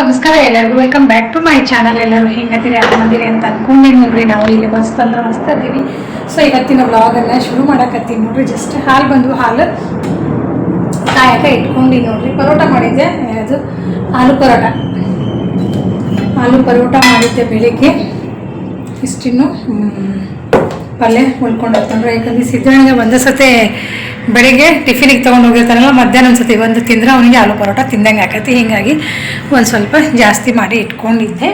Hello ನಮಸ್ಕಾರ ಎಲ್ಲರಿಗೂ. Welcome back to my channel ಎಲ್ಲರೂ ಹೆಂಗದಿರಿ ಅಂದಿರಿ ಅಂತ ಅನ್ಕೊಂಡೇನಿ ನೋಡ್ರಿ. ನಾವು ಇಲ್ಲಿ ಮಸ್ತ್ ಅಂದ್ರೆ ಮಸ್ತ್ ಅದೀವಿ. ಸೊ ಇವತ್ತಿನ ವ್ಲಾಗನ್ನು ಶುರು ಮಾಡಕತ್ತೀನಿ ನೋಡ್ರಿ. ಜಸ್ಟ್ ಹಾಲು ಬಂದು ಹಾಲು ಕಾಯಕ ಇಟ್ಕೊಂಡು ನೋಡ್ರಿ. ಪರೋಟ ಮಾಡಿದ್ದೆ. ಅದು ಆಲೂ ಪರೋಟ. ಆಲೂ ಪರೋಟ ಮಾಡಿದ್ದೆ ಬೆಳಿಗ್ಗೆ. ಇಷ್ಟಿನ್ನು ಪಲ್ಯ ಉಳ್ಕೊಂಡು ಹೋಗ್ತಂದ್ರೆ ಯಾಕಂದ್ರೆ ಸಿದ್ದಣ್ಣಗೆ ಒಂದೇ ಸತಿ ಬೆಳಿಗ್ಗೆ ಟಿಫಿನಿಗೆ ತೊಗೊಂಡು ಹೋಗಿರ್ತಾರಲ್ಲ ಮಧ್ಯಾಹ್ನ ಒಂದು ಸತಿ ಒಂದು ತಿಂದ್ರೆ ಅವನಿಗೆ ಆಲೂ ಪರೋಟ ತಿಂದಂಗೆ ಆಕತಿ. ಹೀಗಾಗಿ ಒಂದು ಸ್ವಲ್ಪ ಜಾಸ್ತಿ ಮಾಡಿ ಇಟ್ಕೊಂಡಿದ್ದೆ.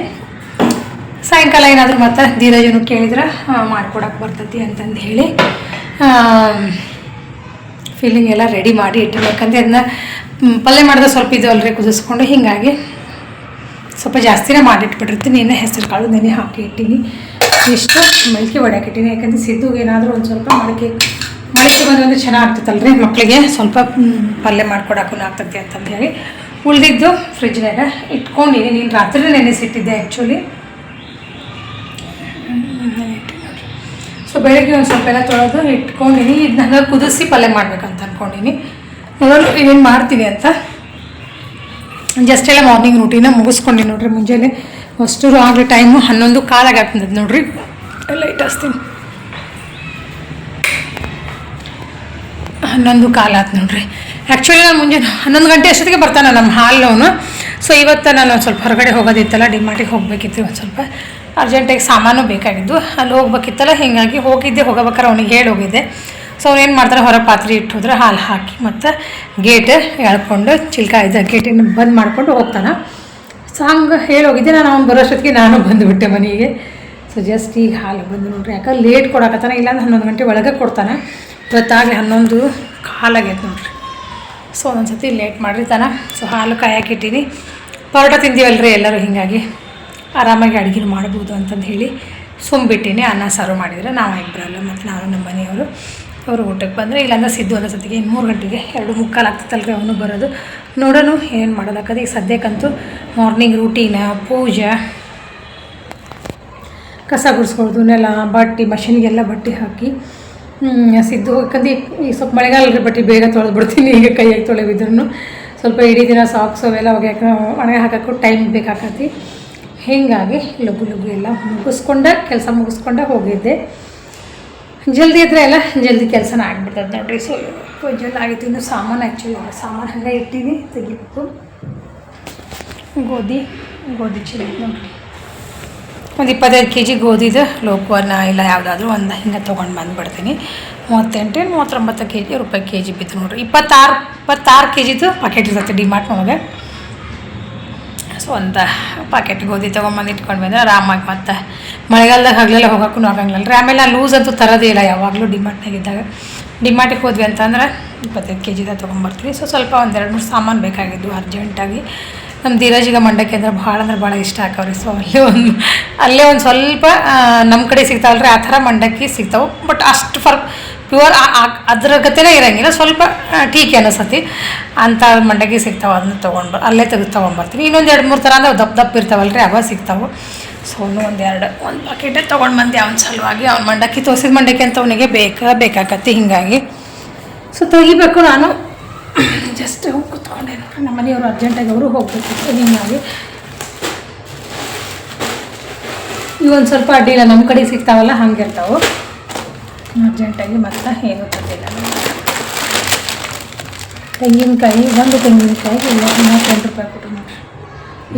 ಸಾಯಂಕಾಲ ಏನಾದರೂ ಮತ್ತೆ ಧೀರಜನು ಕೇಳಿದ್ರೆ ಮಾಡ್ಕೊಡಕ್ಕೆ ಬರ್ತೈತಿ ಅಂತಂದು ಹೇಳಿ ಫೀಲಿಂಗ್ ಎಲ್ಲ ರೆಡಿ ಮಾಡಿ ಇಟ್ಟಿರ್ಬೇಕಂದ್ರೆ ಅದನ್ನ ಪಲ್ಯ ಮಾಡಿದ್ರೆ ಸ್ವಲ್ಪ ಇದು ಅಲ್ರಿ ಕುದಿಸ್ಕೊಂಡು, ಹೀಗಾಗಿ ಸ್ವಲ್ಪ ಜಾಸ್ತಿನೇ ಮಾಡಿಟ್ಬಿಟ್ಟಿರ್ತೀನಿ. ಇನ್ನೂ ಹೆಸರು ಕಾಳು ನೆನೆ ಹಾಕಿ ಇಟ್ಟೀನಿ. ಇಷ್ಟು ಮಲ್ಕಿ ಹೊಡ್ಯಾಕೆ ಇಟ್ಟೀನಿ ಯಾಕಂದ್ರೆ ಸಿದ್ದುಗೆ ಏನಾದರೂ ಒಂದು ಸ್ವಲ್ಪ ಮಡಕೆ ಮಳಿಕೆ ಬಂದ್ರೆ ಚೆನ್ನಾಗ್ತೈತಲ್ರಿ ಮಕ್ಕಳಿಗೆ ಸ್ವಲ್ಪ ಪಲ್ಯ ಮಾಡ್ಕೊಡಕ್ಕೂ ಆಗ್ತೈತಿ ಅಂತಂದು ಹೇಳಿ. ಉಳಿದಿದ್ದು ಫ್ರಿಜ್ನಾಗ ಇಟ್ಕೊಂಡಿನಿ. ನೀನು ರಾತ್ರಿ ನೆನೆಸಿಟ್ಟಿದ್ದೆ ಆ್ಯಕ್ಚುಲಿ ಸೊ ಬೆಳಗ್ಗೆ ಒಂದು ಸ್ವಲ್ಪ ಎಲ್ಲ ತೊಳೆದು ಇಟ್ಕೊಂಡಿನಿ. ಇದನ್ನ ಕುದಿಸಿ ಪಲ್ಯ ಮಾಡ್ಬೇಕಂತ ಅಂದ್ಕೊಂಡಿನಿ ನೋಡೋಣ ಏನೇನು ಮಾಡ್ತೀನಿ ಅಂತ. ಜಸ್ಟ್ ಎಲ್ಲ ಮಾರ್ನಿಂಗ್ ರೂಟೀನ ಮುಗಿಸ್ಕೊಂಡು ನೋಡ್ರಿ ಮುಂಜಾನೆ. ಅಷ್ಟೂರು ಆಗಲಿ ಟೈಮು ಹನ್ನೊಂದು ಕಾಲಾಗ ಆಗ್ತದೆ ನೋಡ್ರಿ. ಲೈಟ್ ಹಚ್ತೀನಿ. ಹನ್ನೊಂದು ಕಾಲ ಆತು ನೋಡ್ರಿ. ಆ್ಯಕ್ಚುಲಿ ನಾನು ಮುಂಜಾನೆ ಹನ್ನೊಂದು ಗಂಟೆ ಅಷ್ಟೊತ್ತಿಗೆ ಬರ್ತಾನೆ ನಮ್ಮ ಹಾಲ್ನವನು ಸೊ ಇವತ್ತು ನಾನು ಒಂದು ಸ್ವಲ್ಪ ಹೊರಗಡೆ ಹೋಗೋದಿತ್ತಲ್ಲ, ಡಿಮಾರ್ಟಿಗೆ ಹೋಗಬೇಕಿತ್ತು ಒಂದು ಸ್ವಲ್ಪ. ಅರ್ಜೆಂಟಾಗಿ ಸಾಮಾನು ಬೇಕಾಗಿದ್ದು. ಅಲ್ಲಿ ಹೋಗ್ಬೇಕಿತ್ತಲ್ಲ, ಹೀಗಾಗಿ ಹೋಗಿದ್ದೆ ಹೋಗಬೇಕಾರೆ ಅವ್ನಿಗೆ ಹೇಳಿ ಹೋಗಿದ್ದೆ. ಸೊ ಅವ್ರು ಏನು ಮಾಡ್ತಾರೆ ಹೊರ ಪಾತ್ರೆ ಇಟ್ಟು ಹೋದ್ರೆ ಹಾಲು ಹಾಕಿ ಮತ್ತು ಗೇಟ್ ಎಳ್ಕೊಂಡು ಚಿಲ್ಕ ಇದ್ದ ಗೇಟಿನ ಬಂದ್ ಮಾಡ್ಕೊಂಡು ಹೋಗ್ತಾನೆ. ಸೊ ಹಂಗೆ ಹೇಳಿ ಹೋಗಿದ್ದೆ. ನಾನು ಅವ್ನು ಬರೋಷ್ಟೊತ್ತಿಗೆ ನಾನು ಬಂದುಬಿಟ್ಟೆ ಮನೆಗೆ. ಸೊ ಜಸ್ಟ್ ಈಗ ಹಾಲು ಬಂದು ನೋಡ್ರಿ. ಯಾಕಂದ್ರೆ ಲೇಟ್ ಕೊಡಕತ್ತಾನೆ, ಇಲ್ಲಾಂದ್ರೆ ಹನ್ನೊಂದು ಗಂಟೆ ಒಳಗೆ ಕೊಡ್ತಾನೆ. ಇವತ್ತಾಗಲಿ ಹನ್ನೊಂದು ಕಾಲಾಗೈತೆ ನೋಡ್ರಿ. ಸೊ ಒಂದೊಂದು ಸರ್ತಿ ಲೇಟ್ ತಾನ. ಸೊ ಹಾಲು ಕಾಯಕ್ಕಿಟ್ಟಿನಿ ಪರೋಟ ತಿಂದೀವಲ್ರಿ ಎಲ್ಲರೂ ಹೀಗಾಗಿ. ಆರಾಮಾಗಿ ಅಡುಗೆ ಮಾಡ್ಬೋದು ಅಂತಂದು ಹೇಳಿ ಸುಮ್ಬಿಟ್ಟಿನಿ. ಅನ್ನ, ಸಾರು ಮಾಡಿದರೆ ನಾವು ಇಬ್ಬರಲ್ಲ ಮತ್ತು ನಾನು ನಮ್ಮ ಮನೆಯವರು. ಅವರು ಊಟಕ್ಕೆ ಬಂದರೆ ಇಲ್ಲಾಂದ್ರೆ ಸಿದ್ದು ಒಂದೊಂದು ಸತಿಗೆ ಇನ್ನು ಮೂರು ಗಂಟೆಗೆ ಎರಡು ಮುಕ್ಕಾಲು ಆಗ್ತೈತಲ್ರಿ ಅವನು ಬರೋದು. ನೋಡೋಣ ಏನು ಮಾಡೋದಾಕದು ಈಗ ಸದ್ಯಕ್ಕಂತೂ ಮಾರ್ನಿಂಗ್ ರೂಟೀನ ಪೂಜೆ, ಕಸ ಗುಡಿಸ್ಕೊಳ್ದು, ನೆಲ, ಬಟ್ಟೆ ಮಷಿನ್ಗೆಲ್ಲ ಬಟ್ಟೆ ಹಾಕಿ ಸಿದ್ದು ಯಾಕಂದ್ರೆ ಈ ಸ್ವಲ್ಪ ಮಳೆಗಾಲ ರೀ ಬಟ್ಟೆ ಬೇಗ ತೊಳೆದು ಬಿಡ್ತೀನಿ, ಈಗ ಕೈಯಾಗಿ ತೊಳೆದಿದ್ರು ಸ್ವಲ್ಪ ಇಡೀ ದಿನ ಸಾಕ್ಸ್ ಅವೆಲ್ಲ ಒಗ್ಯಾಕ ಒಣಗೆ ಹಾಕೋಕ್ಕೂ ಟೈಮ್ ಬೇಕಾಕತಿ. ಹೀಗಾಗಿ ಲಘು ಲಘು ಎಲ್ಲ ಮುಗಿಸ್ಕೊಂಡೆ, ಕೆಲಸ ಮುಗಿಸ್ಕೊಂಡೆ ಹೋಗಿದ್ದೆ. ಜಲ್ದಿ ಇದ್ರೆ ಎಲ್ಲ ಜಲ್ದಿ ಕೆಲಸನ ಆಗ್ಬಿಡ್ತದೆ ನೋಡ್ರಿ ಸೊ ಜಲ್ ಆಗಿತ್ತು, ಇನ್ನು ಸಾಮಾನು ಆ್ಯಕ್ಚುಲಿ ಸಾಮಾನು ಹಂಗೆ ಇಟ್ಟೀನಿ, ತೆಗಿಬೇಕು. ಗೋಧಿ ಗೋಧಿ ಚೀಲ ನೋಡ್ರಿ. ಒಂದು ಇಪ್ಪತ್ತೈದು ಕೆ ಜಿ ಗೋಧಿದು ಲೋಕವನ್ನ ಇಲ್ಲ, ಯಾವುದಾದ್ರೂ ಒಂದು ಹಿಂಗೆ ತೊಗೊಂಡು ಬಂದುಬಿಡ್ತೀನಿ. ಮೂವತ್ತೆಂಟೇನು ಮೂವತ್ತೊಂಬತ್ತು ಕೆ ಜಿ ರೂಪಾಯಿ ಕೆ ಜಿ ಬಿತ್ತು ನೋಡ್ರಿ. ಇಪ್ಪತ್ತಾರು ಇಪ್ಪತ್ತಾರು ಕೆ ಜಿದು ಪಾಕೆಟ್ ಇರ್ತೈತೆ ಡಿಮಾರ್ಟ್ ನಮಗೆ ಸೊ ಒಂದು ಪಾಕೆಟ್ ಗೋಧಿ ತೊಗೊಂಬಂದು ಇಟ್ಕೊಂಡು ಬಂದರೆ ಆರಾಮಾಗಿ ಮತ್ತೆ ಮಳೆಗಾಲದಾಗ ಹಗಲೆಲ್ಲ ಹೋಗೋಕ್ಕೂ ಆಗಂಗಿಲ್ಲ ರೀ ಆಮೇಲೆ ಲೂಸ್ ಅಂತೂ ತರೋದೇ ಇಲ್ಲ ಯಾವಾಗಲೂ ಡಿಮಾರ್ಟ್ನಾಗಿದ್ದಾಗ ಡಿಮಾರ್ಟಿಗೆ ಹೋದ್ವಿ ಅಂತಂದ್ರೆ ಇಪ್ಪತ್ತೈದು ಕೆ ಜಿದಾಗ ತೊಗೊಂಬರ್ತೀವಿ. ಸೊ ಸ್ವಲ್ಪ ಒಂದೆರಡು ಮೂರು ಸಾಮಾನು ಬೇಕಾಗಿದ್ದು ಅರ್ಜೆಂಟಾಗಿ ನಮ್ಮ ಧೀರಜಿಗೆ ಮಂಡಕ್ಕಿ ಅಂದ್ರೆ ಭಾಳ ಅಂದ್ರೆ ಭಾಳ ಇಷ್ಟ ಆಕವ್ರಿ ಸೊ ಅಲ್ಲೇ ಒಂದು ಅಲ್ಲೇ ಒಂದು ಸ್ವಲ್ಪ ನಮ್ಮ ಕಡೆ ಸಿಗ್ತಾವಲ್ರಿ ಆ ಥರ ಮಂಡಕ್ಕಿ ಸಿಗ್ತಾವೆ. ಬಟ್ ಅಷ್ಟು ಫರ್ ಪ್ಯೂರ್ ಅದ್ರ ಗತಿನೇ ಇರೋಂಗಿಲ್ಲ, ಸ್ವಲ್ಪ ಟೀಕೆ ಅನಿಸತಿ ಅಂಥ ಮಂಡಕ್ಕಿ ಸಿಗ್ತಾವೆ ಅದನ್ನ ತೊಗೊಂಡು ಅಲ್ಲೇ ತೆಗೆದು ತೊಗೊಂಡ್ಬರ್ತೀನಿ ಇನ್ನೊಂದು ಎರಡು ಮೂರು ಥರ ಅಂದ್ರೆ ದಪ್ಪ ದಪ್ಪ ಇರ್ತಾವಲ್ರಿ, ಅವ ಸಿಗ್ತಾವೆ. ಸೊ ಒಂದು ಎರಡು ಒಂದು ಪಾಕೆಟೇ ತೊಗೊಂಡು ಬಂದೆ ಅವ್ನ ಸಲುವಾಗಿ. ಅವ್ನ ಮಂಡಕ್ಕಿ ತೋರಿಸಿದ ಮಂಡಕ್ಕಿ ಅಂತ ಅವನಿಗೆ ಬೇಕಾ ಬೇಕಾಕತ್ತಿ ಹೀಗಾಗಿ. ಸೊ ತೆಗಿಬೇಕು ನಾನು. ಜಸ್ಟ್ ಹೋಗಿ ಕೂತ್ಕೊಂಡೆ. ನೋಡ್ರಿ ನಮ್ಮ ಮನೆಯವರು ಅರ್ಜೆಂಟಾಗಿ ಅವರು ಹೋಗ್ಬೇಕಿತ್ತು. ಹೀಗಾಗಿ ಇವೊಂದು ಸ್ವಲ್ಪ ಅಡ್ಡಿಲ್ಲ ನಮ್ಮ ಕಡೆ ಸಿಗ್ತಾವಲ್ಲ, ಹಂಗೆ ಇರ್ತಾವೆ. ಅರ್ಜೆಂಟಾಗಿ ಮತ್ತೆ ಏನು ತಂದಿಲ್ಲ ತೆಂಗಿನಕಾಯಿ, ಒಂದು ತೆಂಗಿನಕಾಯಿ ಇಲ್ಲ ಮೂವತ್ತೆಂಟು ರೂಪಾಯಿ ಕೊಟ್ಟು ನೋಡ್ರಿ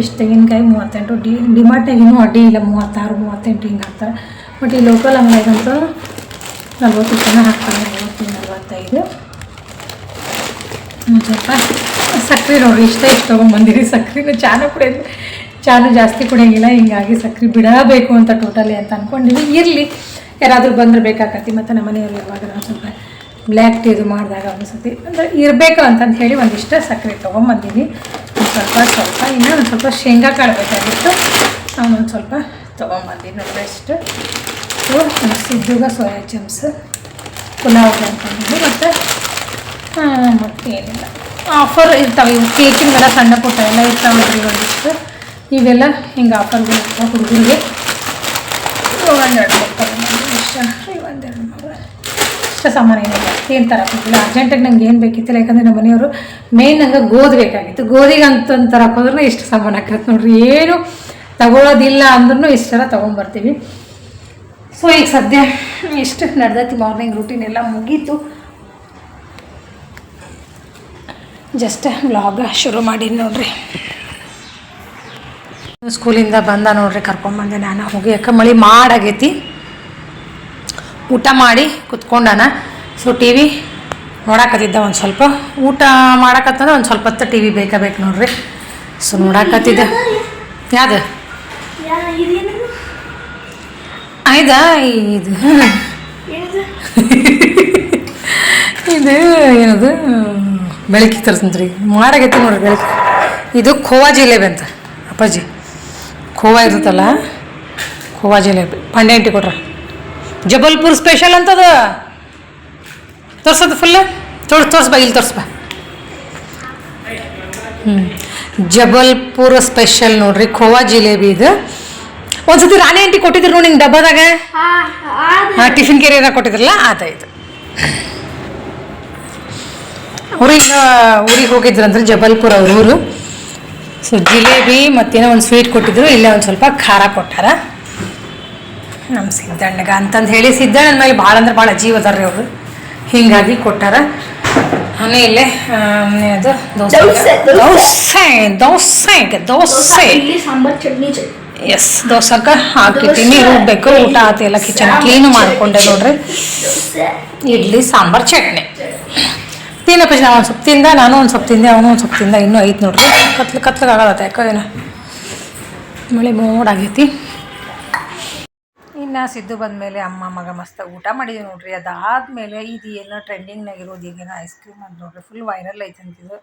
ಇಷ್ಟು ತೆಂಗಿನಕಾಯಿ ಮೂವತ್ತೆಂಟು. ಡಿ ಡಿಮಾರ್ಟ್ನಾಗ ಇನ್ನೂ ಅಡ್ಡಿ ಇಲ್ಲ. ಮೂವತ್ತಾರು, ಮೂವತ್ತೆಂಟು ಹಿಂಗೆ ಹಾಕ್ತಾರೆ. ಬಟ್ ಈ ಲೋಕಲ್ ಅಂಗಡಿಗಂತೂ ನಲ್ವತ್ತು ರೂಪಾಯಿನ ಹಾಕ್ತಾರೆ. ನಲ್ವತ್ತು ನಲ್ವತ್ತೈದು. ಸ್ವಲ್ಪ ಸಕ್ಕರೆ ನೋಡಿ, ಇಷ್ಟ ಇಷ್ಟು ತೊಗೊಂಬಂದಿರಿ ಸಕ್ಕರೆನ ಚಾನು ಕುಡಿಯೋದು, ಚಾನು ಜಾಸ್ತಿ ಕುಡಿಯೋಂಗಿಲ್ಲ, ಹಿಂಗಾಗಿ ಸಕ್ಕರೆ ಬಿಡಬೇಕು ಅಂತ ಟೋಟಲಿ ಅಂತ ಅಂದ್ಕೊಂಡಿವಿ ಇರಲಿ, ಯಾರಾದರೂ ಬಂದರೆ ಬೇಕಾಕತಿ ಮತ್ತು ನಮ್ಮ ಮನೆಯಲ್ಲಿ ಯಾವಾಗ ಒಂದು ಸ್ವಲ್ಪ ಬ್ಲ್ಯಾಕ್ ಟೀ ಇದು ಮಾಡಿದಾಗ ಅನಿಸುತ್ತೆ ಸತಿ ಅಂದರೆ ಇರಬೇಕು ಅಂತಂದು ಹೇಳಿ ಒಂದಿಷ್ಟು ಸಕ್ಕರೆ ತೊಗೊಂಬಂದೀನಿ. ಒಂದು ಸ್ವಲ್ಪ ಸ್ವಲ್ಪ, ಇನ್ನೂ ಒಂದು ಸ್ವಲ್ಪ ಶೇಂಗಾ ಕಾಳು ಬೇಕಾಗಿತ್ತು. ಅವನೊಂದು ಸ್ವಲ್ಪ ತೊಗೊಂಬಂದೀನಿ ನೋಡಿ ಇಷ್ಟು ಸಿದ್ದುಗ ಸೋಯಾ ಚಮ್ಸ್ ಪುಲಾವ್ ಅಂತಂದಿದ್ದು ಮತ್ತು ಮತ್ತೇನಿಲ್ಲ ಆಫರ್ ಇರ್ತಾವೆ, ಇವು ಕೇಕಿಂದೆಲ್ಲ ಸಣ್ಣ ಪುಟ್ಟ ಎಲ್ಲ ಇರ್ತಾವೆ ನೋಡ್ರಿ ಒಂದಿಷ್ಟು. ಇವೆಲ್ಲ ಹಿಂಗೆ ಆಫರ್ಗಳು ಇರ್ತಾವೆ ಹುಡುಗರಿಗೆ. ಒಂದೆರಡು ಇಷ್ಟ. ಒಂದೆರಡು ಇಷ್ಟ ಸಾಮಾನು ಏನಿಲ್ಲ. ಏನು ತರಕ್ಕಿಲ್ಲ ಅರ್ಜೆಂಟಾಗಿ ನಂಗೆ ಏನು ಬೇಕಿತ್ತಿಲ್ಲ, ಯಾಕಂದರೆ ನಮ್ಮ ಮನೆಯವರು ಮೇನ್ ನಂಗೆ ಗೋಧಿ ಬೇಕಾಗಿತ್ತು. ಗೋಧಿಗೆ ಅಂತಂದು ತರಕ್ಕೆ ಹೋದ್ರೆ ಇಷ್ಟು ಸಾಮಾನು ಹಾಕತ್ತೆ ನೋಡ್ರಿ. ಏನು ತಗೊಳ್ಳೋದಿಲ್ಲ ಅಂದ್ರೂ ಇಷ್ಟೆಲ್ಲ ತೊಗೊಂಬರ್ತೀವಿ. ಸೊ ಈಗ ಸದ್ಯ ಇಷ್ಟು ನಡೆದೈತಿ ಮಾರ್ನಿಂಗ್ ರೂಟೀನ್ ಎಲ್ಲ ಮುಗೀತು. ಜಸ್ಟ್ ವ್ಲಾಗ ಶುರು ಮಾಡಿ ನೋಡ್ರಿ. ಸ್ಕೂಲಿಂದ ಬಂದ ನೋಡ್ರಿ ಕರ್ಕೊಂಬಂದೆ ನಾನು. ಹೋಗಿ ಯಾಕೆ ಮಳೆ ಮಾಡಾಗೈತಿ. ಊಟ ಮಾಡಿ ಕುತ್ಕೊಂಡಾನ. ಸೊ ಟಿ ವಿ ನೋಡಾಕತ್ತಿದ್ದ ಒಂದು ಸ್ವಲ್ಪ. ಊಟ ಮಾಡಾಕತ್ತಂದ್ರೆ ಒಂದು ಸ್ವಲ್ಪ ಹೊತ್ತು ಟಿ ವಿ ಬೇಕಾ ಬೇಕು ನೋಡ್ರಿ. ಸೊ ನೋಡಾಕತ್ತಿದ್ದ. ಯಾವ್ದು? ಆಯ್ದಾ ಇದು ಇದು ಏನದು? ಬೆಳಕಿಗೆ ತರ್ಸಂತ್ರಿ ಮಾಡಾಗೈತಿ ನೋಡ್ರಿ ಬೆಳಕಿ. ಇದು ಖೋವಾ ಜಿಲೇಬಿ ಅಂತ. ಅಪ್ಪಾಜಿ ಖೋವಾ ಇರುತ್ತಲ್ಲ? ಖೋವಾ ಜಿಲೇಬಿ. ಪಂಡ್ಯಾಂಟಿ ಕೊಟ್ರ. ಜಬಲ್ಪುರ್ ಸ್ಪೆಷಲ್ ಅಂತದ. ತೋರ್ಸೋದು ಫುಲ್ಲ ತೋರ್ಸ್ ತೋರ್ಸ್ಬಾ ಇಲ್ಲಿ ತೋರ್ಸ್ಬ ಹ್ಞೂ ಜಬಲ್ಪುರ್ ಸ್ಪೆಷಲ್ ನೋಡ್ರಿ ಖೋವಾ ಜಿಲೇಬಿ ಇದು. ಒಂದ್ಸತಿ ರಾಣಿ ಅಂಟಿ ಕೊಟ್ಟಿದ್ರು ನೋಡಿ ಡಬ್ಬಾದಾಗ? ಹಾ ಟಿಫಿನ್ ಕೆರಿಯರ ಕೊಟ್ಟಿದ್ರಲ್ಲ ಆತಾಯ್ತು ಈಗ ಊರಿಗೆ ಹೋಗಿದ್ರಂದ್ರೆ ಜಬಲ್ಪುರ ಅವ್ರ ಊರು. ಸೊ ಜಿಲೇಬಿ ಮತ್ತೇನೋ ಒಂದು ಸ್ವೀಟ್ ಕೊಟ್ಟಿದ್ರು ಇಲ್ಲೇ ಒಂದು ಸ್ವಲ್ಪ ಖಾರ ಕೊಟ್ಟಾರ. ನಮ್ಮ ಸಿದ್ದಣ್ಣಗ ಅಂತಂದು ಹೇಳಿ ಸಿದ್ದಣ್ಣನ ಮೇಲೆ ಭಾಳ ಅಂದ್ರೆ ಭಾಳ ಅಜೀವ ಅದಾರ ರೀ ಅವರು. ಹೀಗಾಗಿ ಕೊಟ್ಟಾರ. ಆಮೇಲೆ ಅದು ದೋಸೆ. ದೋಸೆ, ದೋಸೆ. ದೋಸೆ ಎಸ್ ದೋಸಕ್ಕೆ ಹಾಕಿದ್ದೀನಿ ರುಬ್ಬೇಕು ಊಟ ಆತು ಎಲ್ಲ ಕಿಚನ್ ಕ್ಲೀನು ಮಾಡ್ಕೊಂಡೆ ನೋಡ್ರಿ. ಇಡ್ಲಿ ಸಾಂಬಾರ್ ಚಟ್ನಿ. ತಿನ್ನಪ್ಪ ನಾವು ಒಂದು ಸ್ವಲ್ಪ ನಾನು ಒಂದು ಸ್ವಲ್ಪ ಅವನು ಒಂದು ಸ್ವಲ್ಪ ತಿಂದ ಇನ್ನೂ ಐತೆ ನೋಡ್ರಿ. ಕತ್ಲು ಕತ್ಲಿಗೆ ಆಗತ್ತೆ ಯಾಕೋ ಏನೋ. ಮಳೆ ಮೋಡಾಗೈತಿ. ಇನ್ನು ಸಿದ್ದು ಬಂದಮೇಲೆ ಅಮ್ಮ ಮಗ ಮಸ್ತ ಊಟ ಮಾಡಿದ್ವಿ ನೋಡ್ರಿ. ಅದಾದಮೇಲೆ ಇದು ಏನೋ ಟ್ರೆಂಡಿಂಗ್ನಾಗಿರೋದು ಈಗೇನೋ ಐಸ್ ಕ್ರೀಮ್ ಅಂತ ನೋಡ್ರಿ. ಫುಲ್ ವೈರಲ್ ಐತೆ ಅಂತಿದ್ದು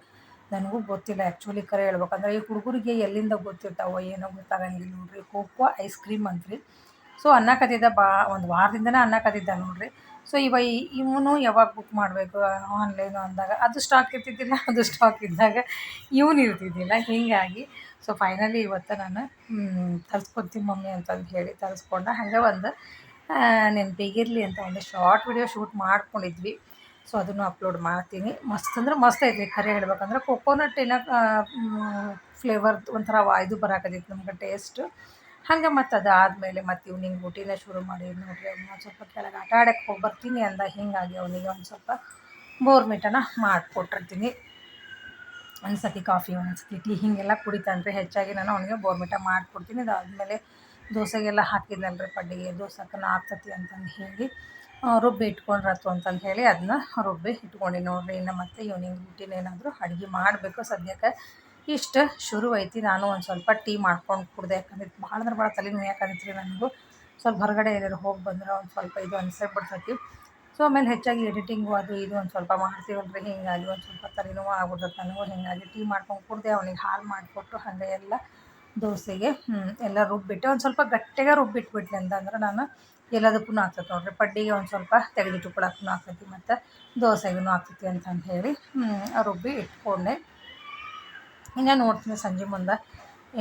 ನನಗೂ ಗೊತ್ತಿಲ್ಲ ಆ್ಯಕ್ಚುಲಿ ಕರೆ ಹೇಳ್ಬೇಕಂದ್ರೆ ಈ ಹುಡುಗರಿಗೆ ಎಲ್ಲಿಂದ ಗೊತ್ತಿರ್ತಾವೋ ಏನೋ ಗೊತ್ತಾಗಂಗಿಲ್ಲ ನೋಡ್ರಿ. ಕೋಕೋ ಐಸ್ ಕ್ರೀಮ್ ಅಂತ್ರಿ. ಸೊ ಅನ್ನಕತ್ತಿದ್ದ ಬಾ ಒಂದು ವಾರದಿಂದನೇ ಅನ್ನಕತ್ತಿದ್ದ ನೋಡ್ರಿ. ಸೊ ಇವ ಇವನು ಯಾವಾಗ ಬುಕ್ ಮಾಡಬೇಕು ಆನ್ಲೈನು ಅಂದಾಗ? ಅದು ಸ್ಟಾಕ್ ಇರ್ತಿದ್ದಿಲ್ಲ, ಅದು ಸ್ಟಾಕ್ ಇದ್ದಾಗ ಇವನು ಇರ್ತಿದ್ದಿಲ್ಲ. ಹೀಗಾಗಿ ಸೊ ಫೈನಲಿ ಇವತ್ತು ನಾನು ತರಿಸ್ಕೊತೀನಿ ಮಮ್ಮಿ ಅಂತಂದು ಹೇಳಿ ತರಿಸ್ಕೊಂಡ. ಹಾಗೆ ಒಂದು ನೆನಪಿಗಿರಲಿ ಅಂತ ಒಂದು ಶಾರ್ಟ್ ವಿಡಿಯೋ ಶೂಟ್ ಮಾಡ್ಕೊಂಡಿದ್ವಿ. ಸೊ ಅದನ್ನು ಅಪ್ಲೋಡ್ ಮಾಡ್ತೀನಿ. ಮಸ್ತ್ ಅಂದ್ರೆ ಮಸ್ತ್ ಐತಿ ಖರೆ ಹೇಳ್ಬೇಕಂದ್ರೆ ಕೊಕೋನಟ್ ಏನೋ ಫ್ಲೇವರ್ ಒಂಥರ ಇದು ಬರಾಕತ್ತೈತಿ. ನಮ್ಗೆ ಟೇಸ್ಟ್ ಹಂಗೆ ಮತ್ತು ಅದಾದಮೇಲೆ ಮತ್ತು ಇವ್ನಿಂಗ್ ಊಟಿನ ಶುರು ಮಾಡಿ ನೋಡ್ರಿ ಒಂದು ಸ್ವಲ್ಪ ಕೆಳಗೆ ಆಟ ಆಡಕ್ಕೆ ಹೋಗಿ ಬರ್ತೀನಿ ಅಂದ ಹೀಗಾಗಿ ಅವನಿಗೆ ಒಂದು ಸ್ವಲ್ಪ ಬೋರ್ಮಿಟನ ಮಾಡಿಕೊಟ್ಟಿರ್ತೀನಿ ಒಂದು ಸತಿ ಕಾಫಿ ಒಂದು ಸತಿ ಟೀ ಹೀಗೆಲ್ಲ ಕುಡಿತಾನ್ರಿ. ಹೆಚ್ಚಾಗಿ ನಾನು ಅವನಿಗೆ ಬೋರ್ಮಿಟ ಮಾಡಿಕೊಡ್ತೀನಿ. ಅದಾದಮೇಲೆ ದೋಸೆಗೆಲ್ಲ ಹಾಕಿದ್ನಲ್ರಿ ಪಡ್ಡಿಗೆ ದೋಸೆಗೆ ಆಗ್ತತಿ ಅಂತಂದು ಹೇಳಿ ರುಬ್ಬಿ ಇಟ್ಕೊಂಡ್ರತ್ತು ಅಂತಂದು ಹೇಳಿ ಅದನ್ನ ರುಬ್ಬಿ ಇಟ್ಕೊಂಡು ನೋಡ್ರಿ. ಇನ್ನು ಮತ್ತೆ ಇವ್ನಿಂಗ್ ಊಟಿನೇನಾದರೂ ಏನಾದರೂ ಅಡುಗೆ ಮಾಡಬೇಕು. ಸದ್ಯಕ್ಕೆ ಇಷ್ಟು ಶುರು ಐತಿ ನಾನು ಒಂದು ಸ್ವಲ್ಪ ಟೀ ಮಾಡ್ಕೊಂಡು ಕುಡ್ದೆ. ಯಾಕಂದ್ರೆ ಭಾಳ ಅಂದ್ರೆ ಭಾಳ ತಲೆ ನೋಯಾಕಂದಿತ್ತು ನನಗೂ. ಸ್ವಲ್ಪ ಹೊರಗಡೆ ಎಲ್ಲರೂ ಹೋಗಿ ಬಂದ್ರೆ ಒಂದು ಸ್ವಲ್ಪ ಇದು ಅನ್ಸೇ ಬಿಡ್ತೈತಿ. ಸೊ, ಆಮೇಲೆ ಹೆಚ್ಚಾಗಿ ಎಡಿಟಿಂಗು ಅದು ಇದು ಒಂದು ಸ್ವಲ್ಪ ಮಾಡ್ತೀವಲ್ರಿ. ಹಿಂಗಾಗಿ ಒಂದು ಸ್ವಲ್ಪ ತಲೆನೋವು ಆಗ್ಬಿಡ್ತೈತೆ ನನಗೂ. ಹಿಂಗಾಗಿ ಟೀ ಮಾಡ್ಕೊಂಡು ಕುಡ್ದೆ. ಅವನಿಗೆ ಹಾಲು ಮಾಡಿಕೊಟ್ಟು ಹಾಗೆ ಎಲ್ಲ ದೋಸೆಗೆ ಎಲ್ಲ ರುಬ್ಬಿಟ್ಟೆ ಒಂದು ಸ್ವಲ್ಪ ಗಟ್ಟಿಗೆ ರುಬ್ಬಿಟ್ಬಿಟ್ಲೆ ಅಂತಂದ್ರೆ ನಾನು ಎಲ್ಲದಕ್ಕೂ ಆಗ್ತೈತೆ ನೋಡ್ರಿ. ಪಡ್ಡಿಗೆ ಒಂದು ಸ್ವಲ್ಪ ತೆಗೆದಿಟ್ಟುಕೊಳ್ಳೋಕ್ಕೂ ಆಗ್ತೈತಿ ಮತ್ತು ದೋಸೆಗೂ ಆಗ್ತೈತಿ ಅಂತಂದು ಹೇಳಿ ರುಬ್ಬಿ ಇಟ್ಕೊಂಡೆ. ಇನ್ನು ನೋಡ್ತೀನಿ ಸಂಜೆ ಮುಂದೆ.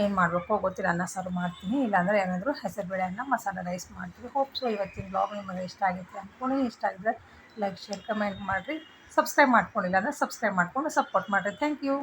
ಏನು ಮಾಡಬೇಕು ಗೊತ್ತಿಲ್ಲ, ಅನ್ನ ಸಾರು ಮಾಡ್ತೀನಿ, ಇಲ್ಲಾಂದರೆ ಏನಾದರೂ ಹೆಸರುಬೇಳೆ ಅನ್ನ, ಮಸಾಲೆ ರೈಸ್ ಮಾಡ್ತೀವಿ ಹೋಪ್ ಸೊ ಇವತ್ತಿನ ಬ್ಲಾಗ್ ನಿಮಗೆ ಇಷ್ಟ ಆಗುತ್ತೆ ಅಂದ್ಕೊಂಡು ಇಷ್ಟ ಆಗಿದ್ರೆ ಲೈಕ್ ಶೇರ್ ಕಮೆಂಟ್ ಮಾಡಿರಿ. ಸಬ್ಸ್ಕ್ರೈಬ್ ಮಾಡ್ಕೊಂಡಿಲ್ಲ ಅಂದರೆ ಸಬ್ಸ್ಕ್ರೈಬ್ ಮಾಡಿಕೊಂಡು ಸಪೋರ್ಟ್ ಮಾಡಿರಿ. Thank you